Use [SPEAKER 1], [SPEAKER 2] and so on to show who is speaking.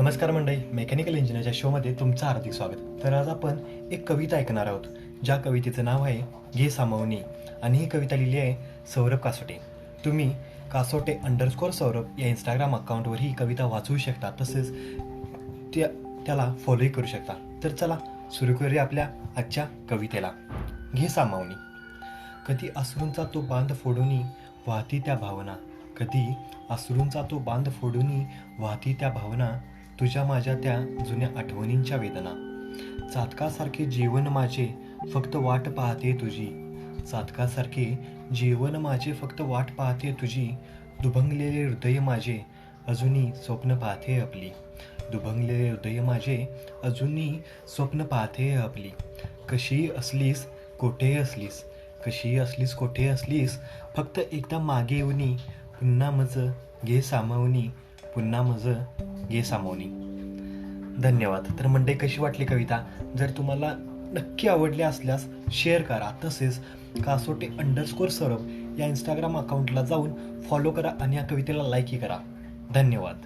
[SPEAKER 1] नमस्कार मंडळी मेकॅनिकल इंजिनिअरच्या शोमध्ये तुमचं हार्दिक स्वागत. तर आज आपण एक कविता ऐकणार आहोत ज्या कवितेचं नाव आहे घे सामावनी आणि ही कविता लिहिली आहे सौरभ कासोटे. तुम्ही कासोटे अंडरस्कोर सौरभ या इंस्टाग्राम अकाउंटवर ही कविता वाचवू शकता तसेच त्या त्याला फॉलोही करू शकता. तर चला सुरू करूया आपल्या आजच्या कवितेला. घे सामावणी. कधी अश्रूंचा तो बांध फोडूनी वाहती त्या भावना. कधी अश्रूंचा तो बांध फोडूनी वाहती त्या भावना. तुझ्या माझ्या त्या जुन्या आठवणींच्या वेदना. चातकासारखे जीवन माझे फक्त वाट पाहते तुझी. चातकासारखे जीवन माझे फक्त वाट पाहते तुझी. दुभंगलेले हृदय माझे अजूनही स्वप्न पाहते आपली. दुभंगलेले हृदय माझे अजूनही स्वप्न पाहते आपली. कशी असलीस कोठे असलीस? कशी असलीस कोठे असलीस? फक्त एकदा मागे येऊनी पुन्हा मज घे सामावणी पुन्हा माझं ये सामोनी. धन्यवाद. तर मंडळी कशी वाटली कविता? जर तुम्हाला नक्की आवडली असल्यास शेअर करा. तसेच कासोटे अंडरस्कोर सौरभ या इंस्टाग्राम अकाउंटला जाऊन फॉलो करा आणि या कवितेला लाईकही करा. धन्यवाद.